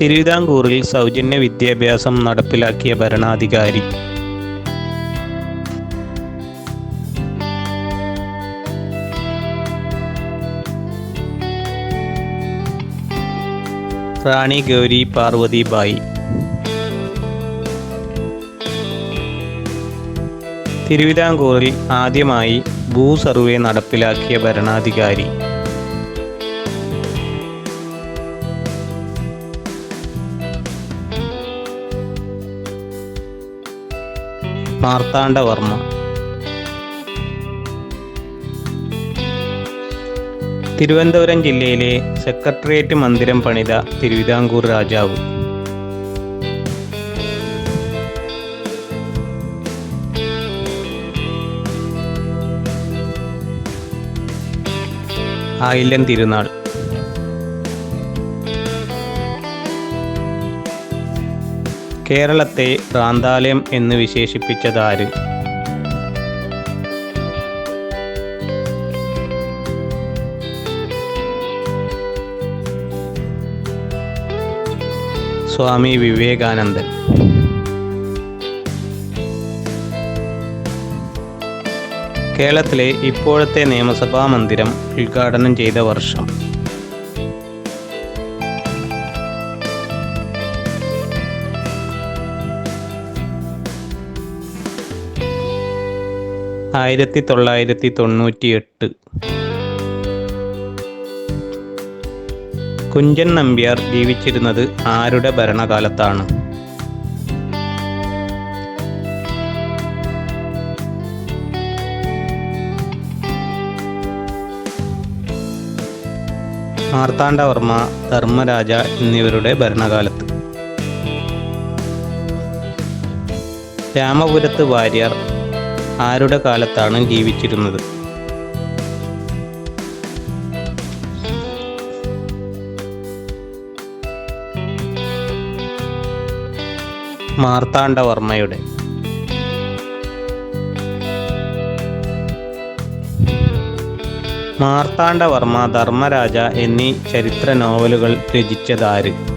തിരുവിതാംകൂറിൽ സൗജന്യ വിദ്യാഭ്യാസം നടപ്പിലാക്കിയ ഭരണാധികാരി. റാണി ഗൗരി പാർവതി ബായി. തിരുവിതാംകൂറിൽ ആദ്യമായി ഭൂസർവേ നടപ്പിലാക്കിയ ഭരണാധികാരി. മാർത്താണ്ഡവർമ്മ തിരുവനന്തപുരം ജില്ലയിലെ സെക്രട്ടേറിയറ്റ് മന്ദിരം പണിത തിരുവിതാംകൂർ രാജാവ്. ആയില്യം തിരുനാൾ. കേരളത്തെ ഭ്രാന്താലയം എന്ന് വിശേഷിപ്പിച്ചതാര്? സ്വാമി വിവേകാനന്ദൻ. കേരളത്തിലെ ഇപ്പോഴത്തെ നിയമസഭാ മന്ദിരം ഉദ്ഘാടനം ചെയ്ത വർഷം ആയിരത്തി തൊള്ളായിരത്തി തൊണ്ണൂറ്റി എട്ട് കുഞ്ചൻ നമ്പ്യാർ ജീവിച്ചിരുന്നത് ആരുടെ ഭരണകാലത്താണ്? മാർത്താണ്ഡവർമ്മ ധർമ്മരാജ എന്നിവരുടെ ഭരണകാലത്ത്. രാമപുരത്ത് വാര്യർ ആരുടെ കാലത്താണ് ജീവിച്ചിരുന്നത്? മാർത്താണ്ഡവർമ്മയുടെ. മാർത്താണ്ഡവർമ്മ ധർമ്മരാജ എന്നീ ചരിത്ര നോവലുകൾ രചിച്ചതാര്?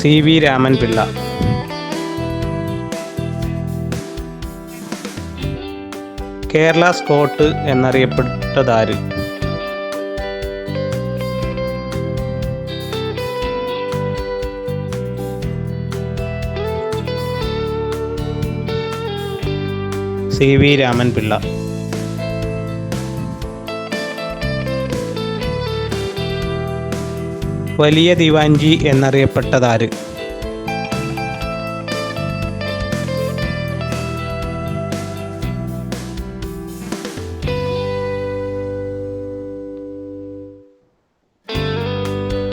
C V Raman Pillai. Kerala Scott എന്നറിയപ്പെട്ടതാര്? C V Raman Pillai. വലിയ ദിവാൻജി എന്നറിയപ്പെട്ടതാര്?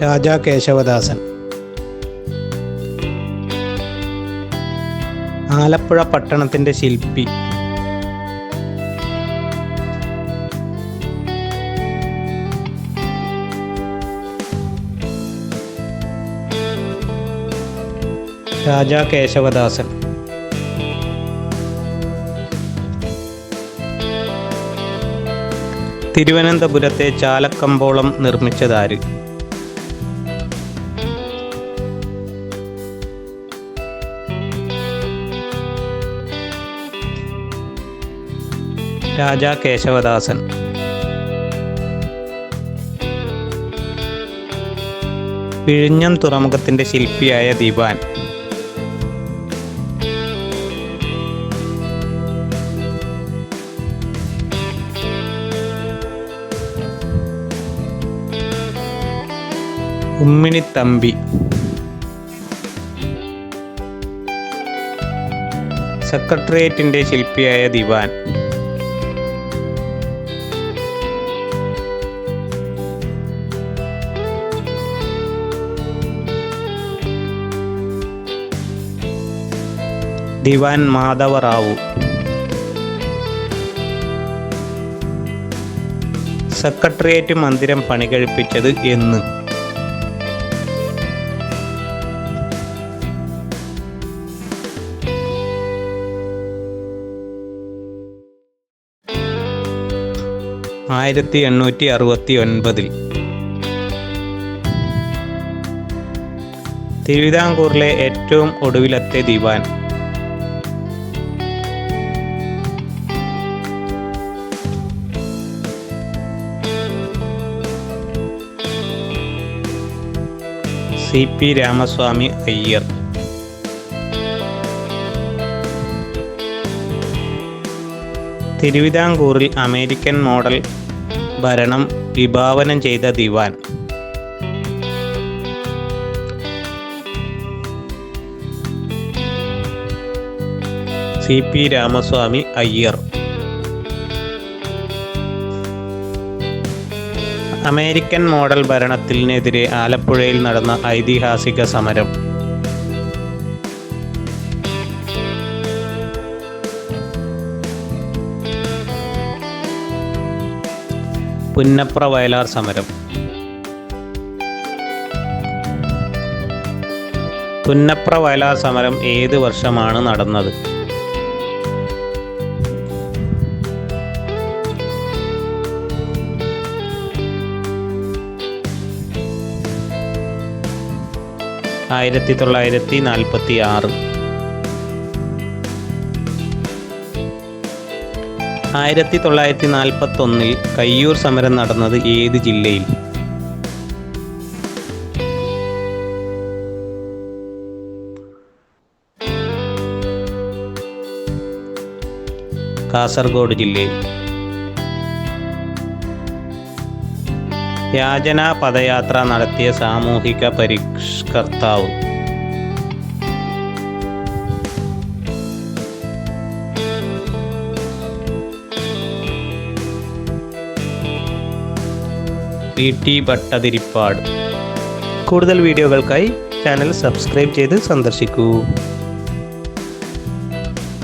രാജാ കേശവദാസൻ. ആലപ്പുഴ പട്ടണത്തിന്റെ ശില്പി. രാജാ കേശവദാസൻ. തിരുവനന്തപുരത്തെ ചാലക്കമ്പോളം നിർമ്മിച്ചതാര്? രാജ കേശവദാസൻ. പിഴിഞ്ഞം തുറമുഖത്തിന്റെ ശില്പിയായ ദിവാൻ ഉമ്മിണിത്തമ്പി സെക്രട്ടേറിയറ്റിന്റെ ശില്പിയായ ദിവാൻ. ദിവാൻ മാധവറാവു സെക്രട്ടേറിയറ്റ് മന്ദിരം പണികഴിപ്പിച്ചത് എന്ന്. ആയിരത്തി എണ്ണൂറ്റി അറുപത്തി ഒൻപതിൽ തിരുവിതാംകൂറിലെ ഏറ്റവും ഒടുവിലത്തെ ദിവാൻ. C P Ramaswami Iyer. തിരുവിതാംകൂറിൽ അമേരിക്കൻ മോഡൽ ഭരണം വിഭാവനം ചെയ്ത ദിവാൻ. C P Ramaswami Iyer. American model ഭരണത്തിനെതിരെ ആലപ്പുഴയിൽ നടന്ന ഐതിഹാസിക സമരം. പുന്നപ്ര വയലാർ സമരം. പുന്നപ്ര വയലാർ സമരം ഏത് വർഷമാണ് നടന്നത്? ആയിരത്തി തൊള്ളായിരത്തി നാൽപ്പത്തി ആറ് ആയിരത്തി തൊള്ളായിരത്തി നാൽപ്പത്തി ഒന്നിൽ കയ്യൂർ സമരം നടന്നത് ഏത് ജില്ലയിൽ? കാസർഗോഡ് ജില്ലയിൽ. യാചന പദയാത്ര നടത്തിയ സാമൂഹിക പരിഷ്കർത്താവ് പി ടി ഭട്ടതിരിപ്പാട്. കൂടുതൽ വീഡിയോകൾക്കായി ചാനൽ സബ്സ്ക്രൈബ് ചെയ്ത് സന്ദർശിക്കൂ.